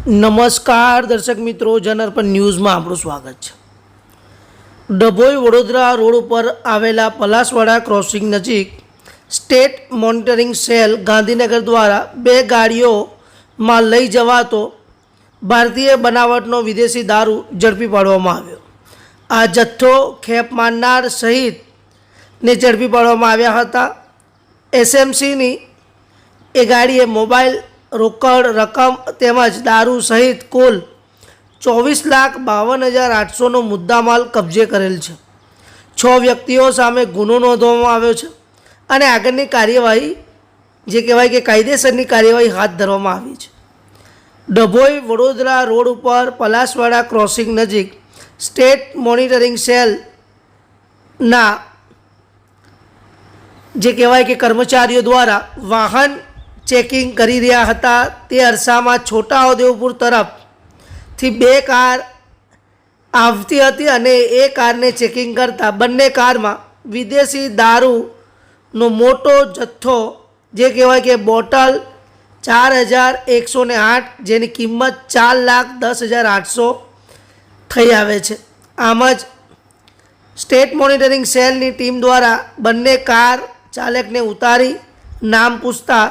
નમસ્કાર દર્શક મિત્રો જનરપન ન્યૂઝમાં આપણું સ્વાગત છે. ડભોઈ વડોદરા રોડ ઉપર આવેલા પલાસવાડા ક્રોસિંગ નજીક સ્ટેટ મોનિટરિંગ સેલ ગાંધીનગર દ્વારા બે ગાડીઓમાં લઈ જવાતો ભારતીય બનાવટનો વિદેશી દારૂ ઝડપી પાડવામાં આવ્યો. આ જથ્થો ખેપ મારનાર સહિતને ઝડપી પાડવામાં આવ્યા હતા. એસએમસીની એ ગાડીએ મોબાઈલ રોકડ રકમ તેમજ દારૂ સહિત કુલ ચોવીસ લાખ બાવન હજાર આઠસોનો મુદ્દામાલ કબજે કરેલ છે. છ વ્યક્તિઓ સામે ગુનો નોંધવામાં આવ્યો છે અને આગળની કાર્યવાહી, જે કહેવાય કે કાયદેસરની કાર્યવાહી હાથ ધરવામાં આવી છે. ડભોઈ વડોદરા રોડ ઉપર પલાસવાડા ક્રોસિંગ નજીક સ્ટેટ મોનિટરિંગ સેલના, જે કહેવાય કે કર્મચારીઓ દ્વારા વાહન ચેકિંગ કરી રહ્યા હતા. તે અરસામાં છોટાઉદેપુર તરફથી બે કાર આવતી હતી અને એ કારને ચેકિંગ કરતાં બંને કારમાં વિદેશી દારૂનો મોટો જથ્થો, જે કહેવાય કે બોટલ ચાર હજાર એકસો ને આઠ, જેની કિંમત ચાર લાખ દસ હજાર આઠસો થઈ આવે છે. આમ જ સ્ટેટ મોનિટરિંગ સેલની ટીમ દ્વારા બંને કાર ચાલકને ઉતારી નામ પૂછતા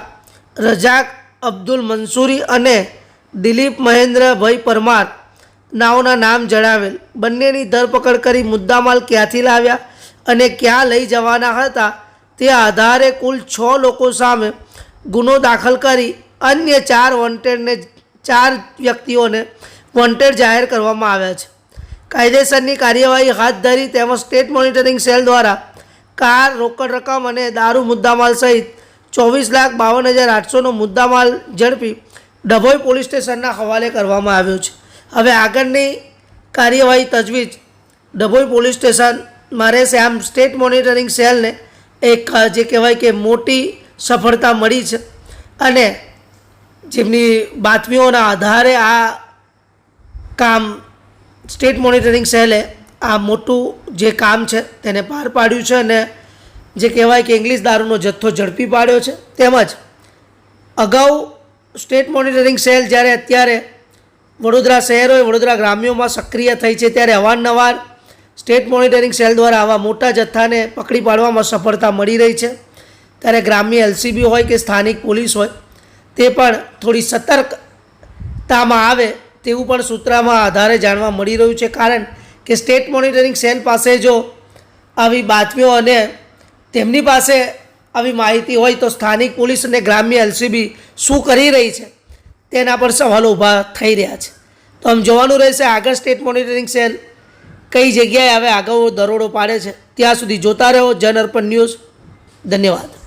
રજાક અબ્દુલ મંસૂરી અને દિલીપ મહેન્દ્રભાઈ પરમાર નાઓના નામ જણાવેલ. બંનેની ધરપકડ કરી મુદ્દામાલ ક્યાંથી લાવ્યા અને ક્યાં લઈ જવાના હતા તે આધારે કુલ છ લોકો સામે ગુનો દાખલ કરી અન્ય ચાર વોન્ટેડને ચાર વ્યક્તિઓને વોન્ટેડ જાહેર કરવામાં આવ્યા છે. કાયદેસરની કાર્યવાહી હાથ ધરી તેમજ સ્ટેટ મોનિટરિંગ સેલ દ્વારા કાર રોકડ રકમ અને દારૂ મુદ્દામાલ સહિત ચોવીસ લાખ બાવન હજાર આઠસોનો મુદ્દામાલ ઝડપી ડભોઈ પોલીસ સ્ટેશનના હવાલે કરવામાં આવ્યો છે. હવે આગળની કાર્યવાહી તજવીજ. ડભોઈ પોલીસ સ્ટેશનમાં રહેશે આમ સ્ટેટ મોનિટરિંગ સેલને એક જે કહેવાય કે મોટી સફળતા મળી છે અને જેમની બાતમીઓના આધારે આ કામ સ્ટેટ મોનિટરિંગ સેલે આ મોટું જે કામ છે તેને પાર પાડ્યું છે અને જે કહેવાય કે ઇંગ્લિશ દારૂનો જથ્થો ઝડપી પાડ્યો છે. તેમજ અગાઉ સ્ટેટ મોનિટરિંગ સેલ જ્યારે અત્યારે વડોદરા શહેર વડોદરા ગ્રામ્યોમાં સક્રિય થઈ છે ત્યારે અવારનવાર સ્ટેટ મોનિટરિંગ સેલ દ્વારા આવા મોટા જથ્થાને પકડી પાડવામાં સફળતા મળી રહી છે. ત્યારે ગ્રામ્ય એલસીબી હોય કે સ્થાનિક પોલીસ હોય, તે પણ થોડી સતર્કતામાં આવે તેવું પણ સૂત્રમાં આધારે જાણવા મળી રહ્યું છે. કારણ કે સ્ટેટ મોનિટરિંગ સેલ પાસે જો આવી બાતમીઓ અને તેમની પાસે આવી માહિતી હોય તો સ્થાનિક પોલીસ અને ગ્રામ્ય એલસીબી શું કરી રહી છે, તેના પર સવાલો ઊભા થઈ રહ્યા છે. તો આમ જોવાનું રહેશે, આગળ સ્ટેટ મોનિટરિંગ સેલ કઈ જગ્યાએ હવે આગળ દરોડો પાડે છે, ત્યાં સુધી જોતા રહો, જન અર્પણ ન્યૂઝ, ધન્યવાદ.